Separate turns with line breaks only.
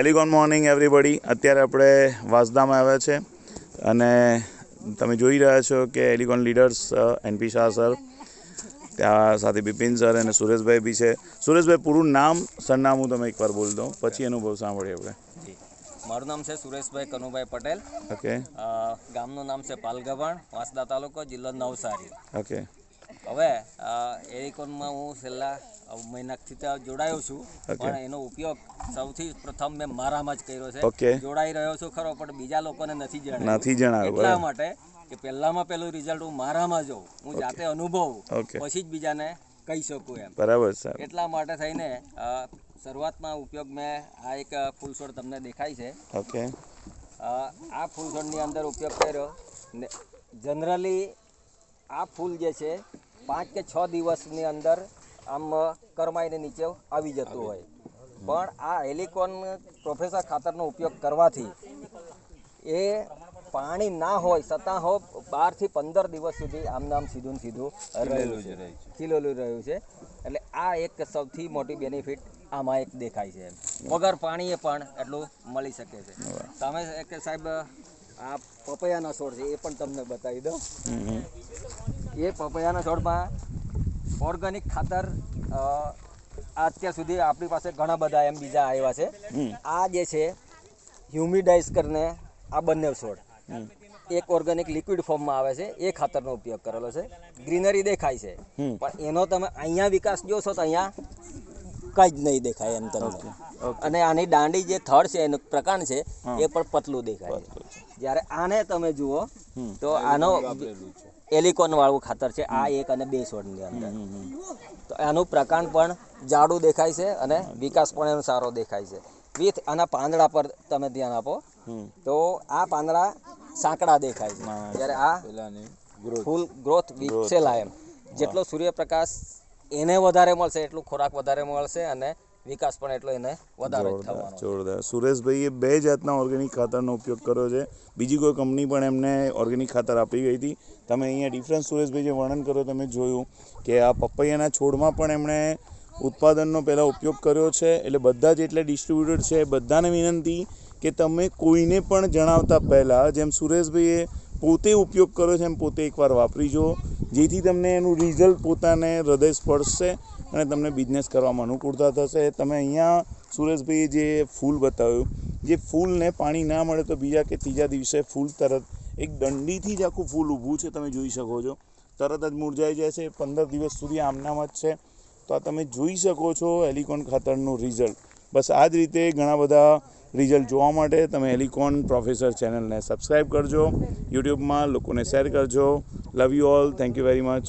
એલિગોન morning everybody અત્યારે આપણે વાસદામાં આવ્યા છે અને તમે જોઈ રહ્યા છો કે એલિગોન લીડર્સ એનપી શાહ સર ત્યાં સાથે બિપિન સર અને સુરેશભાઈ બી છે. સુરેશભાઈ પૂરું નામ સરનામું તમે એકવાર બોલ દો પછી અનુભવ સાંભળીએ આપણે.
મારું નામ છે સુરેશભાઈ કનુભાઈ પટેલ.
ઓકે
ગામનું નામ છે પાલગવાણ વાંસદા તાલુકો જિલ્લો નવસારી.
ઓકે
હવે એરિકોનમાં હું છેલ્લા મહિનાથી તો જોડાયો છું. પણ એનો ઉપયોગ સૌથી પ્રથમ મેં મારામાં જ કર્યો છે. જોડાઈ રહ્યો છું ખરો પણ બીજા લોકોને નથી જણાવ્યું.
નથી જણાવ્યું
એટલા માટે કે પહેલામાં પહેલું રિઝલ્ટ હું મારામાં જોઉં. હું જાતે અનુભવું. પછી જ બીજાને કહી શકું એમ.
બરાબર સર.
એટલા માટે થઈને શરૂઆતમાં ઉપયોગ મેં આ એક ફૂલછોડ ફૂલ છોડ તમને દેખાય છે.
ઓકે
આ ફૂલછોડની અંદર ઉપયોગ કર્યો જનરલી આ ફૂલ જે છે પાંચ કે છ દિવસની અંદર આમ કરમાઈને નીચે આવી જતું હોય. પણ આ હેલિકોન પ્રોફેસર ખાતરનો ઉપયોગ કરવાથી એ પાણી ના હોય છતાં હો બારથી પંદર દિવસ સુધી આમનામ આમ સીધું સીધું રહેલું છે. ખીલેલું રહ્યું છે. એટલે આ એક સૌથી મોટી બેનિફિટ આમાં એક દેખાય છે વગર પાણીએ પણ એટલું મળી શકે છે. તમે એક સાહેબ આ પપૈયાના છોડ છે એ પણ તમને બતાવી દઉં. એ પપૈયાના છોડમાં ઓર્ગેનિક ખાતર અત્યાર સુધી આપણી પાસે ઘણા બધા એમ બીજા આવ્યા છે. આ જે છે હ્યુમિડાઇઝ કરીને આ બંને છોડ. એક ઓર્ગેનિક લિક્વિડ ફોર્મમાં આવે છે એ ખાતરનો ઉપયોગ કરેલો છે. ગ્રીનરી દેખાય છે. પણ એનો તમે અહીંયા વિકાસ જોશો તો અહીંયા કંઈ જ નહીં દેખાય એમ તમને. અને આની દાંડી જે થડ છે એનું પ્રકાંડ છે એ પણ પતલું દેખાય છે. જ્યારે આને તમે જુઓ. તો આનો એલિકોન વાળું ખાતર છે આ એક અને બે છોડની અંદર. તો આનું પ્રકાંડ પણ જાડું દેખાય છે અને વિકાસ પણ એનો સારો દેખાય છે. વિથ આના પાંદડા પર તમે ધ્યાન આપો. તો આ પાંદડા સાંકડા દેખાય છે. જ્યારે આ ફૂલ ગ્રોથ વિકસેલા એમ. જેટલો સૂર્યપ્રકાશ એને વધારે મળશે એટલું ખોરાક વધારે મળશે અને વિકાસ પણ એટલો એને વધારે
જોરદાર
થવાનો
જોરદાર. સુરેશભાઈએ બે જાતના ઓર્ગેનિક ખાતરનો ઉપયોગ કર્યો છે. બીજી કોઈ કંપની પણ એમને ઓર્ગેનિક ખાતર આપી ગઈ હતી. તમે અહીંયા ડિફરન્સ સુરેશભાઈ જે વર્ણન કર્યો તમે જોયું કે આ પપૈયાના છોડમાં પણ એમણે ઉત્પાદનનો પહેલાં ઉપયોગ કર્યો છે. એટલે બધા જ એટલે ડિસ્ટ્રીબ્યુટર છે. બધાને વિનંતી કે તમે કોઈને પણ જણાવતા પહેલાં જેમ સુરેશભાઈએ પોતે ઉપયોગ કર્યો છે એમ પોતે એકવાર વાપરી જુઓ જેથી તમને એનું રિઝલ્ટ પોતાને હૃદય સ્પર્શશે અને તમને બિઝનેસ કરવામાં અનુકૂળતા થશે. તમે અહીંયા સુરેશભાઈએ જે ફૂલ બતાવ્યું, જે ફૂલને પાણી ના મળે તો બીજા કે ત્રીજા દિવસે ફૂલ તરત, એક દંડીથી જ આખું ફૂલ ઊભું છે, તમે જોઈ શકો છો. તરત જ મુરઝાઈ જાય છે પંદર દિવસ સુધી આમનામ જ છે. તો આ તમે જોઈ શકો છો એલિકોન ખાતરનું રિઝલ્ટ બસ આ જ રીતે ઘણા બધા રિઝલ્ટ જોવા માટે તમે એલિકોન પ્રોફેસર ચેનલને સબસ્ક્રાઈબ કરજો. યુટ્યુબમાં લોકોને શેર કરજો. Love you all. Thank you very much.